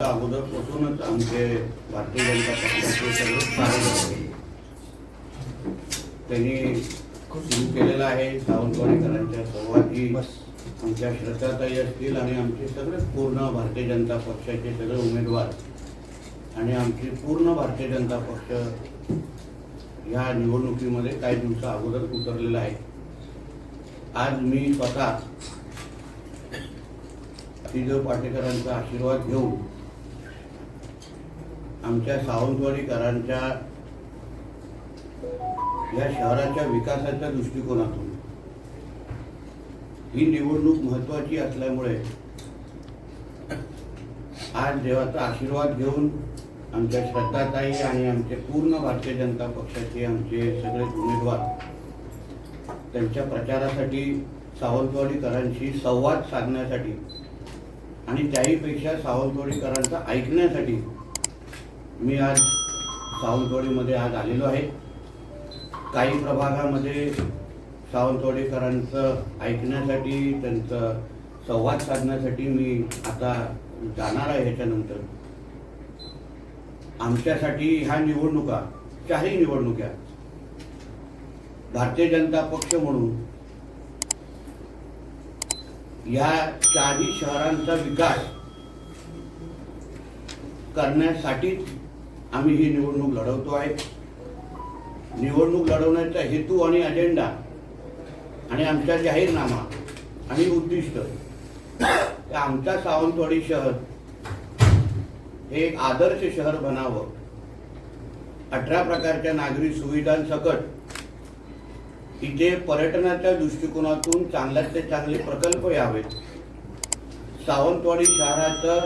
अगोदरपासूनच आमचे भारतीय जनता पक्षाचे सर्व कार्यकर्ते त्यांनी सुरू केलेलं आहे. सावंतवाडीकरांच्या संवादी आमच्या श्रद्धाताई असतील आणि आमचे सगळे पूर्ण भारतीय जनता पक्षाचे सगळे उमेदवार आणि आमची पूर्ण भारतीय जनता पक्ष ह्या निवडणुकीमध्ये काही दिवसा अगोदर उतरलेला आहे. आज मी स्वतः श्रीदेव पाटेकरांचा आशीर्वाद घेऊन आमच्या सावंतवाडीकरांच्या या शहराच्या विकासाच्या दृष्टिकोनातून ही निवडणूक महत्वाची असल्यामुळे आज देवाचा आशीर्वाद घेऊन आमच्या श्रद्धाताई आणि आमचे पूर्ण भारतीय जनता पक्षाचे आमचे सगळे उमेदवार त्यांच्या प्रचारासाठी सावंतवाडीकरांशी संवाद साधण्यासाठी आणि त्याहीपेक्षा सावंतवाडीकरांचा ऐकण्यासाठी मी आज सावंतवाडीमध्ये आज आलेलो आहे. काही प्रभागामध्ये सावंतवाडीकरांचं ऐकण्यासाठी त्यांचं संवाद साधण्यासाठी मी आता जाणार आहे ह्याच्यानंतर आमच्यासाठी ह्या निवडणुका चारही निवडणुका भारतीय जनता पक्ष म्हणून या चारही शहरांचा विकास करण्यासाठीच आम्ही ही निवडणूक लढवतो आहे. निवडणूक लढवण्याचा हेतू आणि अजेंडा आणि आमचा जाहीरनामा आणि उद्दिष्ट आमचा सावंतवाडी शहर हे एक आदर्श शहर बनावं. अठरा प्रकारच्या नागरी सुविधांसकट इथे पर्यटनाच्या दृष्टिकोनातून चांगल्यात ते चांगले प्रकल्प यावेत. सावंतवाडी शहराचा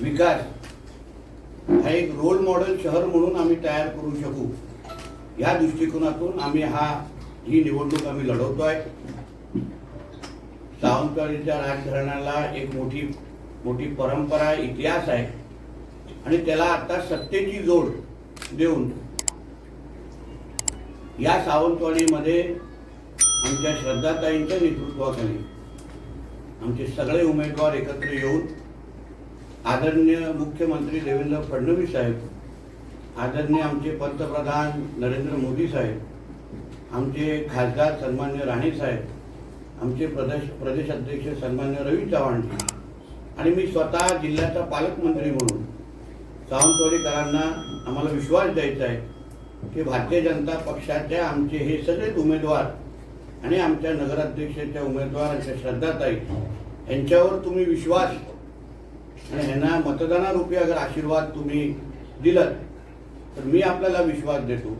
विकास हा एक रोल मॉडेल शहर म्हणून आम्ही तयार करू शकू. या दृष्टिकोनातून आम्ही हा ही निवडणूक आम्ही लढवतो आहे सावंतवाडीच्या राजघराण्याला एक मोठी मोठी परंपरा इतिहास आहे. आणि त्याला आता सत्तेची जोड देऊन या सावंतवाडीमध्ये आमच्या श्रद्धाताईंच्या नेतृत्वाखाली आमचे सगळे उमेदवार एकत्र येऊन आदरणीय मुख्यमंत्री देवेंद्र फडणवीस साहेब आदरणीय आमचे पंतप्रधान नरेंद्र मोदी साहेब आमचे खासदार सन्मान्य राणे साहेब आमचे प्रदेश प्रदेश अध्यक्ष सन्मान्य रवी चव्हाणजी आणि मी स्वतः जिल्ह्याचा पालकमंत्री म्हणून सावंतवाडीकरांना आम्हाला विश्वास द्यायचा आहे की भारतीय जनता पक्षाचे आमचे हे सगळेच उमेदवार आणि आमच्या नगराध्यक्षाच्या उमेदवारांच्या श्रद्धाताई यांच्यावर तुम्ही विश्वास आणि ह्यांना मतदानारूपी अगर आशीर्वाद तुम्ही दिलात तर मी आपल्याला विश्वास देतो.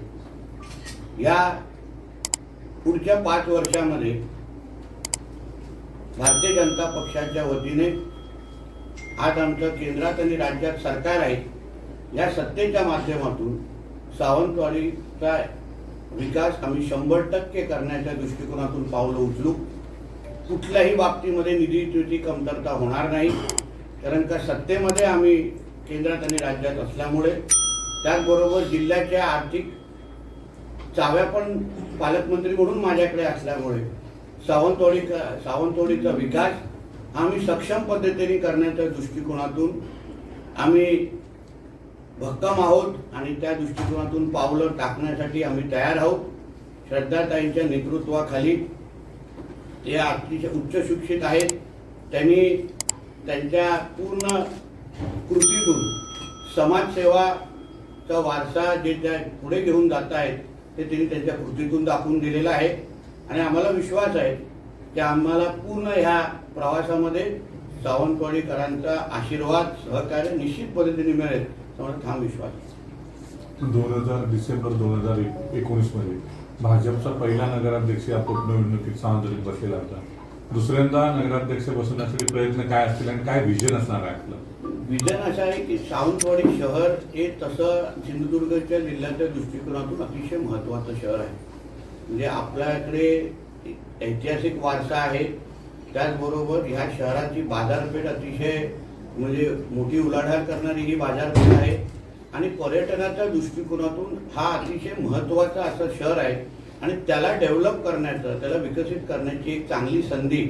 या पुढच्या पाच वर्षामध्ये भारतीय जनता पक्षाच्या वतीने आज आमचं केंद्रात आणि राज्यात सरकार आहे या सत्तेच्या माध्यमातून सावंतवाडीचा विकास आम्ही शंभर टक्के करण्याच्या दृष्टिकोनातून पावलं उचलू. कुठल्याही बाबतीमध्ये निधीची कमतरता होणार नाही. कारण का सत्तेमध्ये आम्ही केंद्रात आणि राज्यात असल्यामुळे त्याचबरोबर जिल्ह्याच्या आर्थिक चाव्या पण पालकमंत्री म्हणून माझ्याकडे असल्यामुळे सावंतवाडी सावंतवाडीचा विकास आम्ही सक्षम पद्धतीने करण्याच्या दृष्टिकोनातून आम्ही भक्कम आहोत आणि त्या दृष्टिकोनातून पावलं टाकण्यासाठी आम्ही तयार आहोत. श्रद्धाताईंच्या नेतृत्वाखाली ते अतिशय उच्च शिक्षित आहेत. त्यांनी त्यांच्या पूर्ण कृतीतून समाजसेवाचा वारसा जे त्या पुढे घेऊन जात आहेत ते त्यांनी त्यांच्या कृतीतून दाखवून दिलेलं आहे. आणि आम्हाला विश्वास आहे की आम्हाला पूर्ण ह्या प्रवासामध्ये सावंतवाडीकरांचा आशीर्वाद सहकार्य निश्चित पद्धतीने मिळेल त्यामुळे ठाम विश्वास दोन हजार डिसेंबर दोन हजार एकोणीसमध्ये भाजपचा पहिला नगराध्यक्ष या पोटनिवडणुकीत सावंतवाडीत बसलेला होता. दुसऱ्यांदा नगराध्यक्ष बसवण्यासाठी प्रयत्न काय असतील आणि काय विजन असणार आहे आपलं? विजन असं आहे की सावंतवाडी शहर हे तसं सिंधुदुर्गच्या जिल्ह्याच्या दृष्टिकोनातून अतिशय महत्त्वाचं शहर आहे. म्हणजे आपल्याकडे ऐतिहासिक वारसा आहे. त्याचबरोबर ह्या शहराची बाजारपेठ अतिशय म्हणजे मोठी उलाढाल करणारी ही बाजारपेठ आहे. आणि पर्यटनाच्या दृष्टिकोनातून हा अतिशय महत्त्वाचा असं शहर आहे. आणि त्याला डेव्हलप करण्याचं त्याला विकसित करण्याची एक चांगली संधी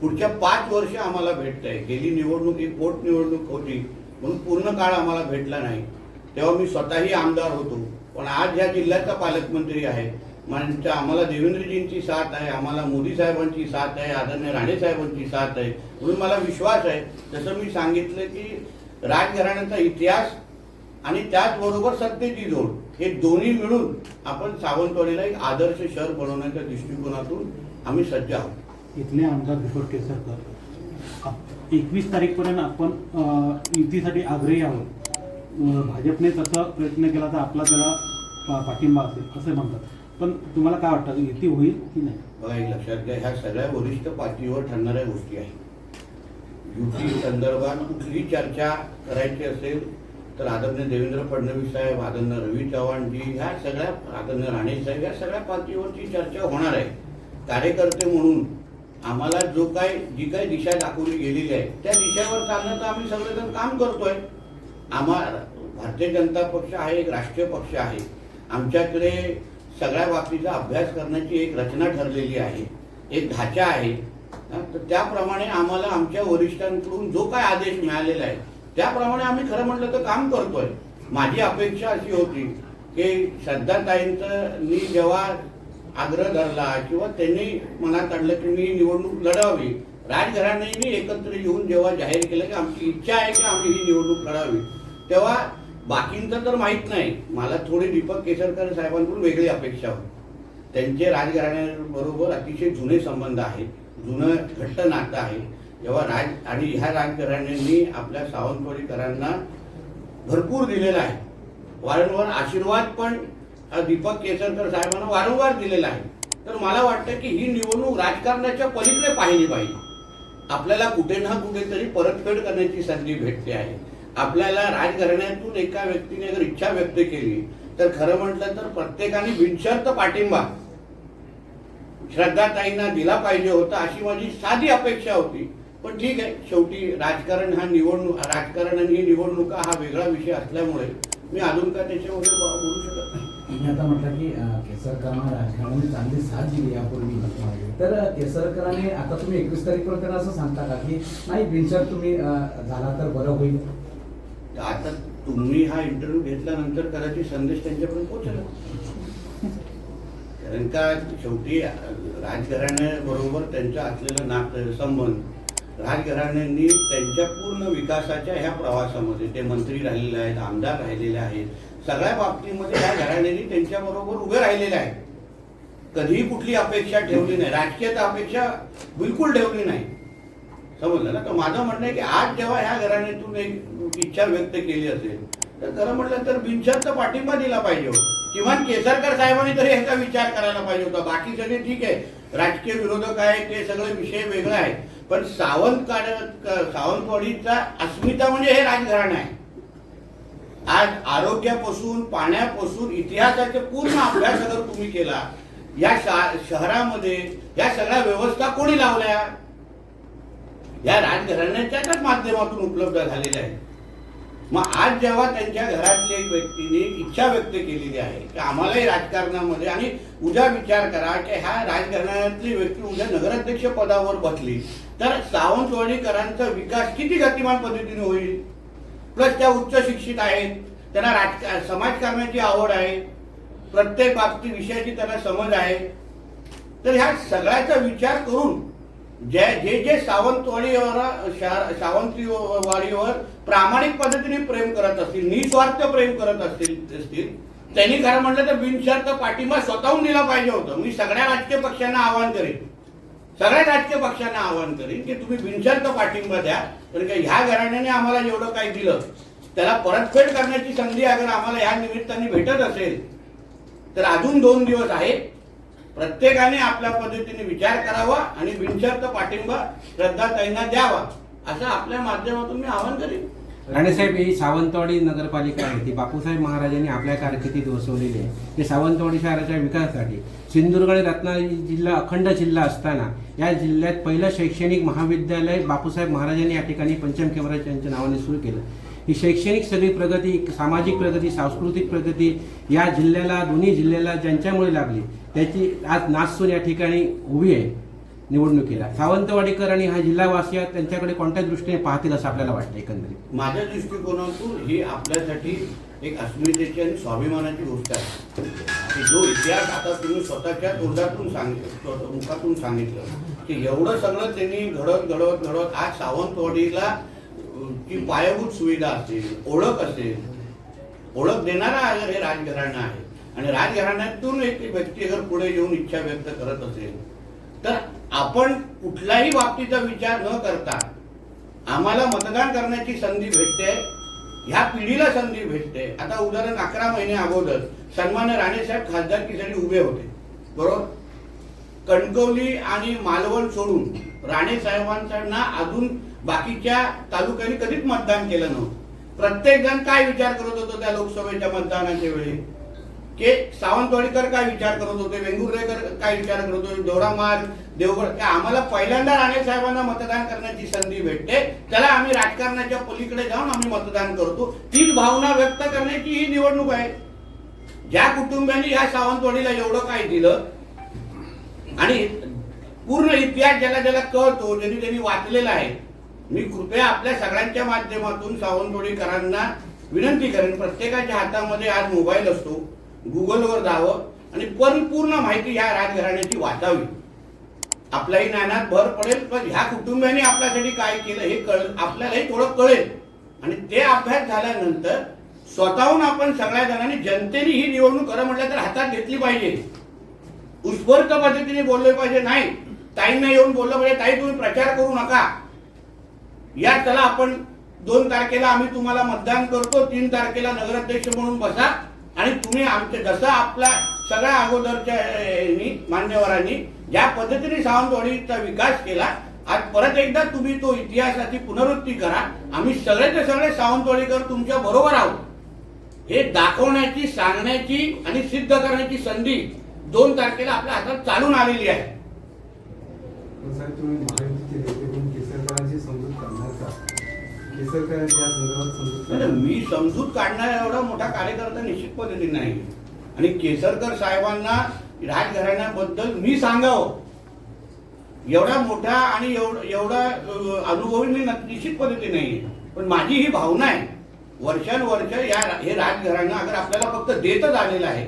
पुढच्या पाच वर्ष आम्हाला भेटत आहे गेली निवडणूक ही पोटनिवडणूक होती म्हणून पूर्ण काळ आम्हाला भेटला नाही. तेव्हा मी स्वतःही आमदार होतो. पण आज ह्या जिल्ह्याचा पालकमंत्री आहे. म्हणजे आम्हाला देवेंद्रजींची साथ आहे आम्हाला मोदी साहेबांची साथ आहे आदरणीय राणे साहेबांची साथ आहे. म्हणून मला विश्वास आहे. जसं मी सांगितलं की राजघराण्याचा इतिहास आणि त्याचबरोबर सत्तेची जोड. हे दोन्ही मिळून आपण सावंतवाडीला एक आदर्श शहर बनवण्याच्या दृष्टिकोनातून आम्ही सज्ज आहोत. इथले आमदार दीपक केसरकर. एकवीस तारीखपर्यंत आपण युतीसाठी आग्रही आहोत. भाजपने तसा प्रयत्न केला तर आपला त्याला पाठिंबा असेल असं म्हणतात. पण तुम्हाला काय वाटतं युती होईल की नाही? बघा एक लक्षात घ्या ह्या सगळ्या वरिष्ठ पातळीवर ठरणाऱ्या गोष्टी आहेत. युती संदर्भात कुठली चर्चा करायची असेल तर आदरणीय देवेंद्र फडणवीस साहेब आदरणीय रवी चव्हाणजी ह्या सगळ्या आदरणीय राणे साहेब या सगळ्या पातळीवरची चर्चा होणार आहे. कार्यकर्ते म्हणून आम्हाला जो काय जी काही दिशा दाखवली गेलेली आहे त्या दिशेवर चालण्याचं आम्ही सगळेजण काम करतोय. आम्हा भारतीय जनता पक्ष हा एक राष्ट्रीय पक्ष आहे. आमच्याकडे सगळ्या बाबतीचा अभ्यास करण्याची एक रचना ठरलेली आहे. एक ढाचा आहे. तर त्याप्रमाणे आम्हाला आमच्या वरिष्ठांकडून जो काय आदेश मिळालेला आहे त्याप्रमाणे आम्ही खरं म्हटलं तर काम करतोय. माझी अपेक्षा अशी होती की श्रद्धाताईंचं मी जेव्हा आग्रह धरला किंवा त्यांनी मनात आणलं की मी निवडणूक लढावी राजघराण्यांनी एकत्र येऊन जेव्हा जाहीर केलं की आमची इच्छा आहे की आम्ही ही निवडणूक लढावी. तेव्हा बाकींचं तर माहीत नाही. मला थोडी दीपक केसरकर साहेबांकडून वेगळी अपेक्षा होती. त्यांचे राजघराण्याबरोबर अतिशय जुने संबंध आहेत जुनं घट्ट नातं आहे. जेव्हा राज आणि ह्या राजघराण्यांनी आपल्या सावंतवाडीकरांना भरपूर दिलेला आहे. वारंवार आशीर्वाद पण दीपक केसरकर साहेबांना वारंवार दिलेला आहे. तर मला वाटतं की ही निवडणूक राजकारणाच्या पलीकडे पाहिली पाहिजे. आपल्याला कुठे ना कुठेतरी परतफेड करण्याची संधी भेटते आहे. आपल्याला राजघराण्यातून एका व्यक्तीने जर इच्छा व्यक्त केली तर खरं म्हटलं तर प्रत्येकाने बिनशर्त पाठिंबा. श्रद्धाताईंना दिला पाहिजे होता अशी माझी साधी अपेक्षा होती. पण ठीक आहे शेवटी राजकारण हा निवडणूक राजकारण आणि निवडणुका हा वेगळा विषय असल्यामुळे मी अजून काय त्याच्यावर बोलू शकत नाही. तुम्ही आता म्हटलं की केसरकरांना राजकारणाने चांगली साथ दिली यापूर्वी तर केसरकरांनी आता तुम्ही एकवीस तारीखपर्यंत त्यांना असं सांगता का की नाही बिनशर्त तुम्ही झाला तर बरं होईल. आता तुम्ही हा इंटरव्ह्यू घेतल्यानंतर कदाचित संदेश त्यांच्यापर्यंत पोहोचला. कारण का शेवटी राजघराण्याबरोबर त्यांचा असलेलं नातं संबंध राजघराण्यांनी त्यांच्या पूर्ण विकासाच्या ह्या प्रवासामध्ये ते मंत्री राहिलेले आहेत आमदार राहिलेले आहेत सगळ्या बाबतीमध्ये ह्या घराण्यांनी त्यांच्याबरोबर उभे राहिलेले आहेत. कधीही कुठली अपेक्षा ठेवली नाही. राजकीय अपेक्षा बिलकुल ठेवली नाही. समजलं ना? तर माझं म्हणणं आहे की आज जेव्हा ह्या घराण्यातून एक इच्छा व्यक्त केली असेल तर खरं म्हटलं तर बिनशर्त पाठिंबा दिला पाहिजे होता. किमान केसरकर साहेबांनी तरी ह्याचा विचार करायला पाहिजे होता. बाकी सगळे ठीक आहे. राजकीय विरोधक आहे ते सगळे विषय वेगळे आहेत पण सावंत सावंतवाडीचा अस्मिता म्हणजे हे राजघराणं आहे. आज आरोग्यापासून पाण्यापासून इतिहासाचे पूर्ण अभ्यास जर तुम्ही केला या शहरामध्ये या सगळ्या व्यवस्था कोणी लावल्या? या राजघराण्याच्याच माध्यमातून उपलब्ध झालेल्या आहेत. मग आज जेव्हा त्यांच्या घरातल्या एक व्यक्तीने इच्छा व्यक्त केलेली आहे की आम्हालाही राजकारणामध्ये आणि उद्या विचार करा की ह्या राजघराण्यातली व्यक्ती उद्या नगराध्यक्ष पदावर बसली. तर सावंतवाडीकरांचा विकास किती गतिमान पद्धतीने होईल? प्लस त्या उच्च शिक्षित आहेत त्यांना राजकारण समाजकारणाची आवड आहे प्रत्येक बाबती विषयाची त्यांना समज आहे. तर ह्या सगळ्याचा विचार करून जे जे जे सावंतवाडीवर शहर सावंतवाडीवर प्रामाणिक पद्धतीने प्रेम करत असतील निस्वार्थ प्रेम करत असतील असतील त्यांनी खरं म्हटलं तर बिनशर्त पाठिंबा स्वतःहून दिला पाहिजे होतं. मी सगळ्या राजकीय पक्षांना आवाहन करेन. सगळ्या राजकीय पक्षांना आवाहन करेन की तुम्ही बिनशर्त पाठिंबा द्या कारण का ह्या घराण्याने आम्हाला जेवढं काही दिलं त्याला परतफेड करण्याची संधी अगर आम्हाला ह्या निमित्ताने भेटत असेल तर अजून दोन दिवस आहेत. प्रत्येकाने आपल्या पद्धतीने विचार करावा आणि बिनशर्त पाठिंबा श्रद्धाताईंना द्यावा असं आपल्या माध्यमातून मी आवाहन करेन. राणेसाहेब ही सावंतवाडी नगरपालिका आहे. ती बापूसाहेब महाराजांनी आपल्या कारकिर्दीत बसवलेली आहे. ते सावंतवाडी शहराच्या विकासासाठी सिंधुदुर्ग आणि रत्नागिरी जिल्हा अखंड जिल्हा असताना या जिल्ह्यात पहिलं शैक्षणिक महाविद्यालय बापूसाहेब महाराजांनी या ठिकाणी पंचम केवराज यांच्या नावाने सुरू केलं. ही शैक्षणिक सगळी प्रगती सामाजिक प्रगती सांस्कृतिक प्रगती या जिल्ह्याला दोन्ही जिल्ह्याला ज्यांच्यामुळे लाभली त्याची आज नाचसून या ठिकाणी उभी आहे. निवडणुकीला. सावंतवाडीकर आणि हा जिल्हावासी आहेत त्यांच्याकडे कोणत्या दृष्टीने पाहतील असं आपल्याला वाटतं एकंदरीत? माझ्या दृष्टिकोनातून ही आपल्यासाठी एक अस्मितेची आणि स्वाभिमानाची गोष्ट आहे. की जो इतिहास आता तुम्ही स्वतःच्या तोंडातून सांगितलं मुखातून सांगितलं की एवढं सगळं त्यांनी घडत घडत घडत आज सावंतवाडीला की पायाभूत सुविधा असेल ओळख असेल ओळख देणारा हे राजघराणं आहे. आणि राजघराण्यातून एक व्यक्ती जर पुढे येऊन इच्छा व्यक्त करत असेल तर आपण कुठल्याही बाबतीचा विचार न करता आम्हाला मतदान करण्याची संधी भेटते ह्या पिढीला संधी भेटते. आता उदाहरण अकरा महिने अगोदर सन्मान्य राणेसाहेब खासदारकीसाठी उभे होते. बरोबर? कणकवली आणि मालवण सोडून राणे साहेबांना अजून बाकीच्या तालुक्यांनी कधीच मतदान केलं नव्हतं. प्रत्येक जण काय विचार करत होतो त्या लोकसभेच्या मतदानाच्या वेळी? की सावंतवाडीकर काय विचार करत होते वेंगुर्लेकर काय विचार करत होते दोडामार्ग देवगड आम्हाला पहिल्यांदा राणे साहेबांना मतदान करण्याची संधी भेटते. त्याला आम्ही राजकारणाच्या पलीकडे जाऊन आम्ही मतदान करतो. तीच भावना व्यक्त करण्याची ही निवडणूक आहे. ज्या कुटुंबियांनी ह्या सावंतवाडीला एवढं काय दिलं आणि पूर्ण इतिहास ज्याला ज्याला कळतो ज्यांनी त्यांनी वाचलेला आहे मी कृपया आपल्या सगळ्यांच्या माध्यमातून सावंतवाडीकरांना विनंती करेन प्रत्येकाच्या हातामध्ये आज मोबाईल असतो. गुगलवर जावं आणि परिपूर्ण माहिती ह्या राजघराण्याची वाचावी. आपल्याही ज्ञानात भर पडेल पण ह्या कुटुंबियांनी आपल्यासाठी काय केलं हे कळ आपल्यालाही थोडं कळेल. आणि ते अभ्यास झाल्यानंतर स्वतःहून आपण सगळ्या जणांनी जनतेने ही निवडणूक खरं म्हटलं तर हातात घेतली पाहिजे. उत्स्फूर्त पद्धतीने बोलले पाहिजे नाही. ताईंना येऊन बोललं पाहिजे ताई तुम्ही प्रचार करू नका. या चला आपण दोन तारखेला आम्ही तुम्हाला मतदान करतो तीन तारखेला नगराध्यक्ष म्हणून बसा. आणि तुम्ही आमचे जसं आपल्या सगळ्या अगोदरच्या मान्यवरांनी ज्या पद्धतीने सावंतवाडीचा विकास केला आज परत एकदा तुम्ही तो इतिहासाची पुनरुत्ती करा. आम्ही सगळेचे सगळे सावंतवाडीकर तुमच्या बरोबर आहोत. हे दाखवण्याची सांगण्याची आणि सिद्ध करण्याची संधी दोन तारखेला आपल्या हातात चालून आलेली आहे. संदर्भात समजूत नाही, मी समजूत काढणारा एवढा मोठा कार्यकर्ता निश्चित पद्धतीने नाही. आणि केसरकर साहेबांना राजघराण्याबद्दल मी सांगावं. एवढा मोठा आणि एवढा एवढा अ, अनुभवी मी न- निश्चित पद्धतीने नाही. पण माझी ही भावना आहे. वर्षानुवर्ष या हे राजघराणं अगर आपल्याला फक्त देतच आलेलं आहे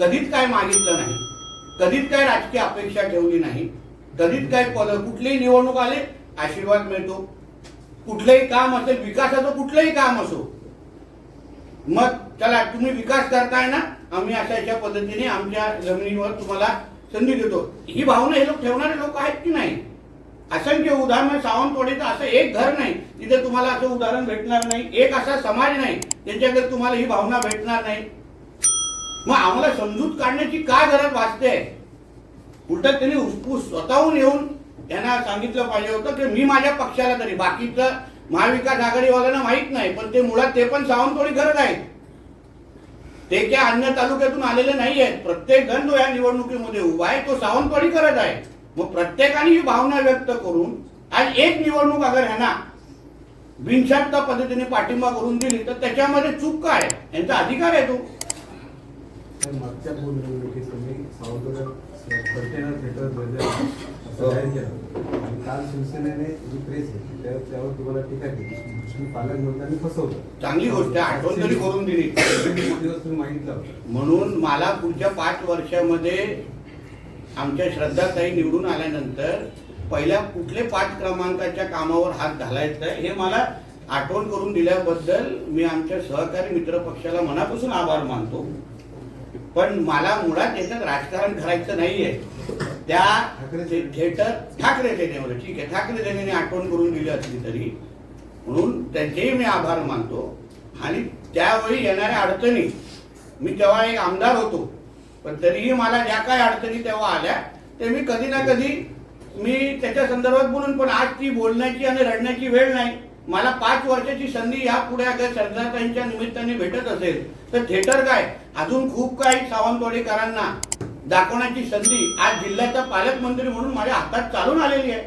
कधीच काय मागितलं नाही कधीच काय राजकीय अपेक्षा ठेवली नाही कधीच काय पद कुठलीही निवडणूक आले आशीर्वाद मिळतो. कुठलंही काम असेल विकासाचं कुठलंही काम असो मग चला तुम्ही विकास करताय ना आम्ही अशा अशा पद्धतीने आमच्या जमिनीवर तुम्हाला संधी देतो. ही भावना हे लोक ठेवणारे लोक आहेत की नाही? असंख्य उदाहरण सावंतवाडीचं असं एक घर नाही तिथे तुम्हाला असं उदाहरण भेटणार नाही. एक असा समाज नाही त्यांच्याकडे तुम्हाला ही भावना भेटणार नाही. मग आम्हाला समजूत काढण्याची का गरज वाचते उलट त्यांनी उस- स्वतःहून येऊन त्यांना सांगितलं पाहिजे होतं की मी माझ्या पक्षाला तरी बाकीचं महाविकास आघाडीवाल्यांना माहीत नाही पण ते मुळात ते पण सावंतवाडी करत आहेत. ते क्या अन्य तालुक्यातून आलेले नाही आहेत. प्रत्येक जण जो या निवडणुकीमध्ये उभा आहे तो सावंतवाडी करत आहे. मग प्रत्येकाने ही भावना व्यक्त करून आज एक निवडणूक अगर ह्यांना बिनशर्त पद्धतीने पाठिंबा करून दिली तर त्याच्यामध्ये चूक काय यांचा अधिकार आहे तो. तर मागच्या पोटनिवडणुकीत तुम्ही सावंतवाड्यात कंटेनर थिएटर केलं शिवसेनेने जी प्रेस आहे त्या त्यावर तुम्हाला टीका केली. तुम्ही पालकमंत्र्यांनी फसवलं. चांगली गोष्ट आहे आठवण तरी करून दिली. किती दिवस तुम्ही मागितलं? होतं म्हणून मला पुढच्या पाच वर्षामध्ये आमच्या श्रद्धाताई निवडून आल्यानंतर पहिल्या कुठले पाच क्रमांकाच्या कामावर हात घालायचा आहे हे मला आठवण करून दिल्याबद्दल मी आमच्या सहकारी मित्र पक्षाला मनापासून आभार मानतो. पण मला मुळात याच्यात राजकारण करायचं नाहीये. त्या ठाकरे थिएटर ठाकरे सेनेवर ठीक आहे ठाकरे सेनेने आठवण करून दिली असली तरी म्हणून त्यांचेही मी आभार मानतो. आणि त्यावेळी येणाऱ्या अडचणी मी तेव्हा एक आमदार होतो पण तरीही मला ज्या काय अडचणी तेव्हा आल्या ते मी कधी ना कधी मी त्याच्या संदर्भात बोलून पण आज ती बोलण्याची आणि रडण्याची वेळ नाही. मला पाच वर्षाची संधी या पुढे अगर सरदारताईंच्या निमित्ताने भेटत असेल तर थिएटर काय? अजून खूप काही सावंतवाडीकरांना दाखवण्याची संधी आज जिल्ह्याचा पालकमंत्री म्हणून माझ्या हातात चालून आलेली आहे.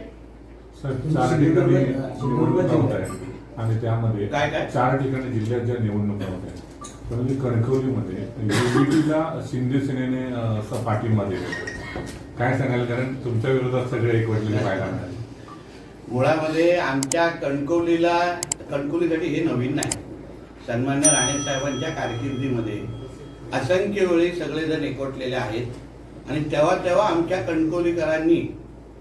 सर चार ठिकाणी निवडणुका होत आहेत आणि त्यामध्ये काय काय? चार ठिकाणी जिल्ह्यात ज्या निवडणुका होत आहेत परंतु कणकवलीमध्ये युपीला शिंदे सेनेने असा पाठिंबा दिला. काय सांगाल? कारण तुमच्या विरोधात सगळे एकवटलेले पाहायला मिळाले. मुळामध्ये आमच्या कणकवलीला कणकवलीसाठी हे नवीन नाही. सन्मान्य राणे साहेबांच्या कारकिर्दीमध्ये असंख्य वेळी सगळेजण एकवटलेले आहेत. आणि तेव्हा तेव्हा आमच्या कणकोलीकरांनी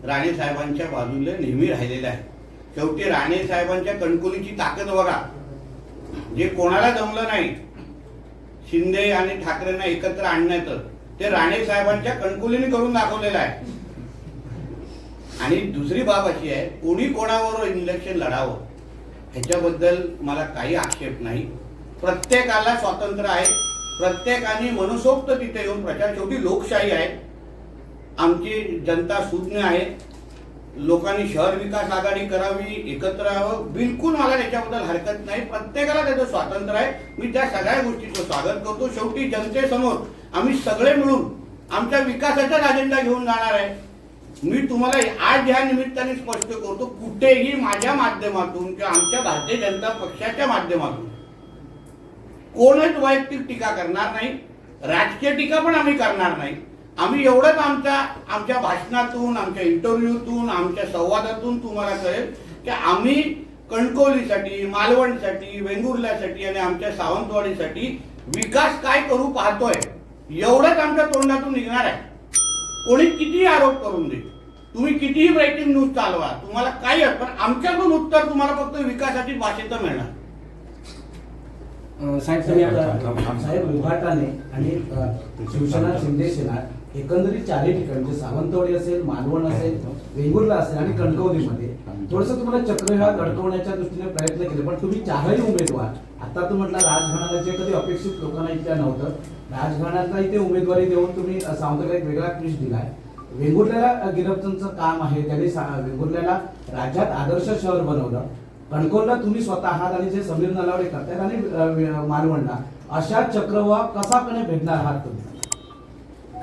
राणे साहेबांच्या बाजूला नेहमी राहिलेले आहे शेवटी राणे साहेबांच्या कणकोलीची ताकद बघा. जे कोणाला जमलं नाही शिंदे आणि ठाकरेंना एकत्र आणण्याचं ते राणे साहेबांच्या कणकोलीने करून दाखवलेलं आहे. आणि दुसरी बाब अशी आहे कोणी कोणावर इलेक्शन लढावं ह्याच्याबद्दल मला काही आक्षेप नाही. प्रत्येकाला स्वातंत्र्य आहे प्रत्येकाने मनसोक्त तिथे येऊन प्रचार. शेवटी लोकशाही आहे. आमची जनता सुज्ञ आहे. लोकांनी शहर विकास आघाडी करावी एकत्र यावं. बिलकुल मला त्याच्याबद्दल हरकत नाही. प्रत्येकाला त्याचं स्वातंत्र्य आहे. मी त्या सगळ्या गोष्टीचं स्वागत करतो. शेवटी जनतेसमोर आम्ही सगळे मिळून आमच्या विकासाचाच अजेंडा घेऊन जाणार आहे. मी तुम्हाला आज ह्या निमित्ताने स्पष्ट करतो कुठेही माझ्या माध्यमातून किंवा आमच्या भारतीय जनता पक्षाच्या माध्यमातून कोणच वैयक्तिक टीका करणार नाही राजकीय टीका पण आम्ही करणार नाही. आम्ही एवढंच आमच्या आमच्या भाषणातून आमच्या इंटरव्ह्यूतून आमच्या संवादातून तुम्हाला कळेल की आम्ही कणकवलीसाठी मालवणसाठी वेंगुर्ल्यासाठी आणि आमच्या सावंतवाडीसाठी विकास काय करू पाहतोय एवढंच आमच्या तोंडातून निघणार आहे. कोणी कितीही आरोप करून दे तुम्ही कितीही ब्रेकिंग न्यूज चालवा तुम्हाला काही पण आमच्याकडून उत्तर तुम्हाला फक्त विकासाची भाषेचं मिळणार. साहेब तुम्ही आता साहेब साहेब उभाटाने आणि शिवसेना शिंदे सेना एकंदरीत चारही ठिकाणी म्हणजे सावंतवाडी असेल मालवण असेल वेंगुर्ला असेल आणि कणकवलीमध्ये. थोडस तुम्हाला चक्रव्यूह घडकवण्याच्या दृष्टीने प्रयत्न केले पण तुम्ही चारही उमेदवार आता तू म्हटलं राजघराण्याला जे कधी अपेक्षित लोकांना इतक्या नव्हतं राजघराण्याला इथे उमेदवारी देऊन तुम्ही सावंतवाडीला एक वेगळा क्विश दिलाय. वेंगुर्ल्याला अ, गिरफ्तांचं काम आहे त्यांनी वेंगुर्ल्याला राज्यात आदर्श शहर बनवलं. कणकोलला तुम्ही स्वतः आहात आणि जे समीर नलावडे करतायत आणि मालवणला अशा चक्रवाह कसापणे भेटणार आहात तुम्ही?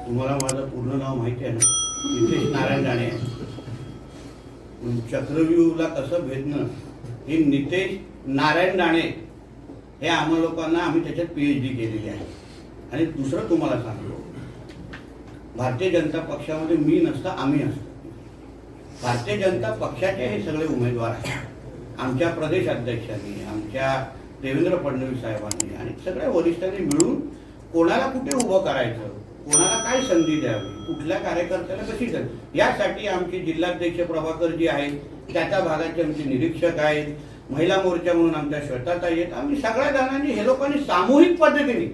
तुम्हाला माझं पूर्ण नाव माहिती आहे ना? नितेश नारायण राणे आहे. चक्रव्यूहला कसं भेटणं हे नितेश नारायण राणे हे आम्हा लोकांना आम्ही त्याच्यात पीएच डी केलेली आहे. आणि दुसरं तुम्हाला सांगतो भारतीय जनता पक्षामध्ये मी नसतं आम्ही असतो. भारतीय जनता पक्षाचे हे सगळे उमेदवार आहेत. आमच्या प्रदेश अध्यक्षांनी आमच्या देवेंद्र फडणवीस साहेबांनी आणि सगळ्या वरिष्ठांनी मिळून कोणाला कुठे उभं करायचं कोणाला काय संधी द्यावी कुठल्या कार्यकर्त्याला कशी द्यावी यासाठी आमचे जिल्हाध्यक्ष प्रभाकर जी आहेत त्याच्या भागाचे आमचे निरीक्षक आहेत महिला मोर्चा म्हणून आमच्या श्वेताताई आहेत. आम्ही सगळ्या जणांनी हे लोकांनी सामूहिक पद्धतीने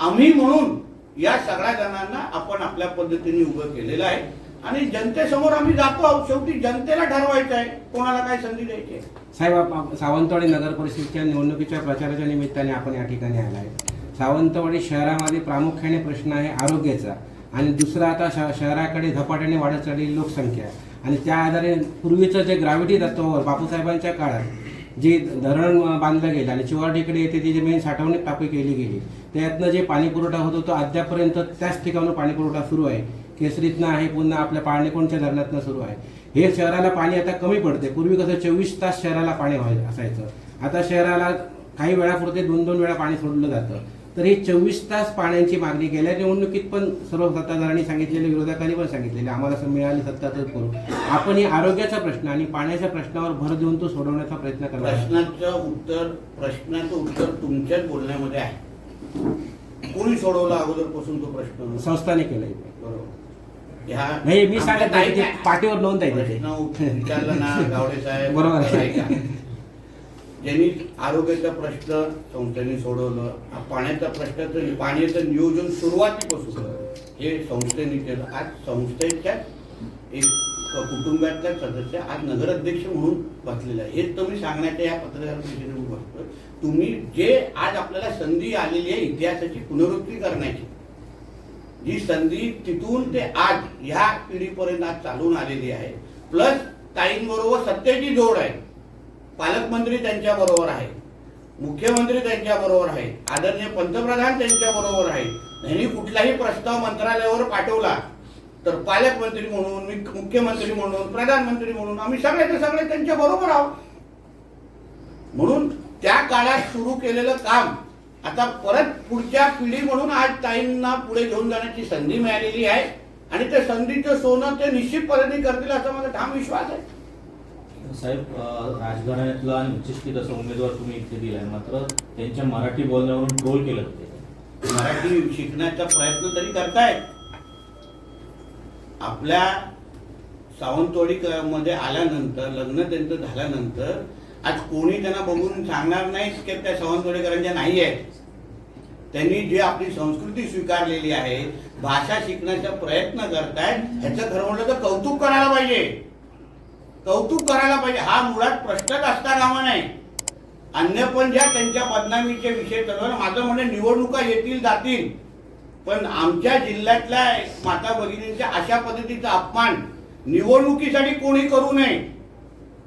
आम्ही म्हणून या सगळ्या जणांना आपण आपल्या पद्धतीने उभं केलेलं आहे. आणि जनतेसमोर आम्ही जातो आहोत. शेवटी जनतेला ठरवायचं आहे. कोणाला काय संधी द्यायची साहेब आप- सावंतवाडी नगर परिषदेच्या निवडणुकीच्या प्रचाराच्या निमित्ताने आपण या ठिकाणी आला आहे सावंतवाडी शहरामध्ये प्रामुख्याने प्रश्न आहे आरोग्याचा. आणि दुसरा आता श- शहराकडे झपाट्याने वाढत चाललेली लोकसंख्या. आणि त्या आधारे पूर्वीचं जे ग्रॅव्हिटी तत्वावर बापूसाहेबांच्या काळात जे धरण अं, बांधलं गेलं आणि शिवाडीकडे येते ती जी मेन साठवणूक टाकी केली गेली त्यातनं जे पाणी पुरवठा होतो तो अद्यापर्यंत त्याच ठिकाणून पाणी पुरवठा सुरू आहे. केसरीतनं आहे पुन्हा आपल्या पाणीकोणच्या धरणातनं सुरू आहे? हे शहराला पाणी आता कमी पडते पूर्वी कसं चोवीस तास शहराला पाणी व्हायचं असायचं. आता शहराला काही वेळापुरते दोन दोन वेळा पाणी सोडलं जातं. तर ही चोवीस तास पाण्याची मागणी गेल्या निवडणुकीत पण सर्व सत्ताधाऱ्यांनी सांगितलेले विरोधकांनी पण सांगितलेले आम्हाला असं मिळाली सत्ता तर करू. आपण ही आरोग्याचा प्रश्न आणि पाण्याच्या प्रश्नावर भर देऊन तो सोडवण्याचा प्रयत्न आहोत. प्रश्नाचं उत्तर प्रश्नाचं उत्तर तुमच्याच बोलण्यामध्ये आहे. कोणी सोडवला अगोदरपासून तो प्रश्न? संस्थाने केलंय. बरोबर. ह्या नाही मी सांगत नाही ते पाठीवर नोंद आहे. प्रश्न विचारला ना गावडे साहेब. बरोबर आहे. ऐका. ज्यांनी आरोग्याचा प्रश्न संस्थेने सोडवलं पाण्याचा प्रश्नाचं पाण्याचं नियोजन सुरुवातीपासून हे संस्थेने केलं. आज संस्थेच्या एक कुटुंबातल्या सदस्य आज नगराध्यक्ष म्हणून बसलेला आहे हेच तुम्ही सांगण्याच्या या पत्रकार परिषदेवर बसतोय. तुम्ही जे आज आपल्याला संधी आलेली आहे इतिहासाची पुनरुक्ती करण्याची ही संधी तिथून ते आज ह्या पिढीपर्यंत आज चालून आलेली आहे. प्लस ताईंबरोबर सत्तेची जोड आहे पालकमंत्री त्यांच्या बरोबर आहे मुख्यमंत्री त्यांच्या बरोबर आहे आदरणीय पंतप्रधान त्यांच्या बरोबर आहे यांनी कुठलाही प्रस्ताव मंत्रालयावर पाठवला तर पालकमंत्री म्हणून मी मुख्यमंत्री म्हणून प्रधानमंत्री म्हणून आम्ही सगळे सगळे त्यांच्या बरोबर आहोत. म्हणून त्या काळात सुरू केलेलं काम आता परत पुढच्या पिढी म्हणून आज ताईंना पुढे घेऊन जाण्याची संधी मिळालेली आहे. आणि त्या संधीचं सोनं ते निश्चितपणे करतील असा माझा ठाम विश्वास आहे. साहेब राजघराण्यातला आणि उच्चशिक्षित असा उमेदवार तुम्ही इथे दिलाय. मात्र त्यांच्या मराठी बोलण्यावरून ट्रोल केलं मराठी शिकण्याचा प्रयत्न तरी करतायत. आपल्या सावंतवाडी मध्ये आल्यानंतर लग्न त्यांचं झाल्यानंतर आज कोणी त्यांना बघून सांगणार नाही की त्या सावंतवाडीकरांच्या नाही आहेत. त्यांनी जी आपली संस्कृती स्वीकारलेली आहे भाषा शिकण्याचा प्रयत्न करतायत ह्याचं खरं म्हटलं तर कौतुक करायला पाहिजे. कौतुक करायला पाहिजे. हा मुळात प्रश्नच असता कामा नाही. अन्य पण ज्या त्यांच्या बदनामीचे विषय चालू माझं म्हणणं निवडणुका येतील जातील. पण आमच्या जिल्ह्यातल्या माता भगिनींच्या अशा पद्धतीचा अपमान निवडणुकीसाठी कोणी करू नये.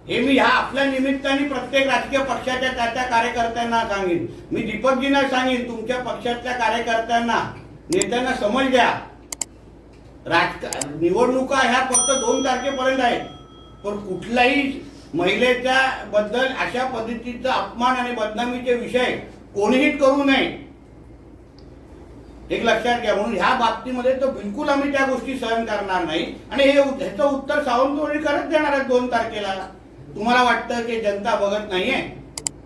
हे मी ह्या आपल्या निमित्ताने प्रत्येक राजकीय पक्षाच्या त्या त्या कार्यकर्त्यांना सांगेन. मी दीपकजींना सांगेन तुमच्या पक्षातल्या कार्यकर्त्यांना नेत्यांना समज द्या. निवडणुका ह्या फक्त दोन तारखेपर्यंत आहेत. पण कुठल्याही महिलेच्या बद्दल अशा पद्धतीचा अपमान आणि बदनामीचे विषय कोणीही करू नये. एक लक्षात घ्या म्हणून ह्या बाबतीमध्ये तर बिलकुल आम्ही त्या गोष्टी सहन करणार नाही. आणि हे ह्याचं उत्तर सावंतवाडी करत देणार आहे दोन तारखेला. तुम्हाला वाटतं की जनता बघत नाहीये?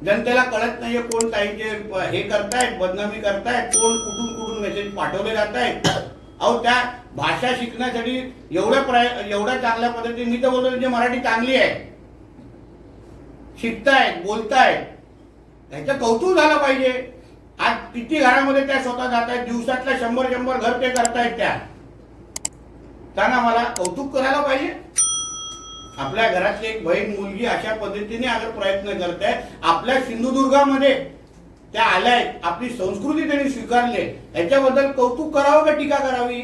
जनतेला कळत नाहीये कोण काहींचे हे करतायत बदनामी करतायत कोण कुठून कुठून मेसेज पाठवले जात आहेत अहो त्या भाषा शिकण्यासाठी एवढ्या प्रय एवढ्या चांगल्या पद्धतीने मी तर बोलतो म्हणजे मराठी चांगली आहे. शिकतायत बोलतायत. त्याचं कौतुक झालं पाहिजे. आज किती घरामध्ये त्या स्वतः जात आहेत दिवसातल्या शंभर शंभर घर ते करतायत त्या. त्यांना मला कौतुक करायला पाहिजे. आपल्या घरातली एक बहीण मुलगी अशा पद्धतीने अगर प्रयत्न करत आहे आपल्या सिंधुदुर्गामध्ये त्या आल्या आहेत आपली संस्कृती त्यांनी स्वीकारली याच्याबद्दल कौतुक करावं का टीका करावी?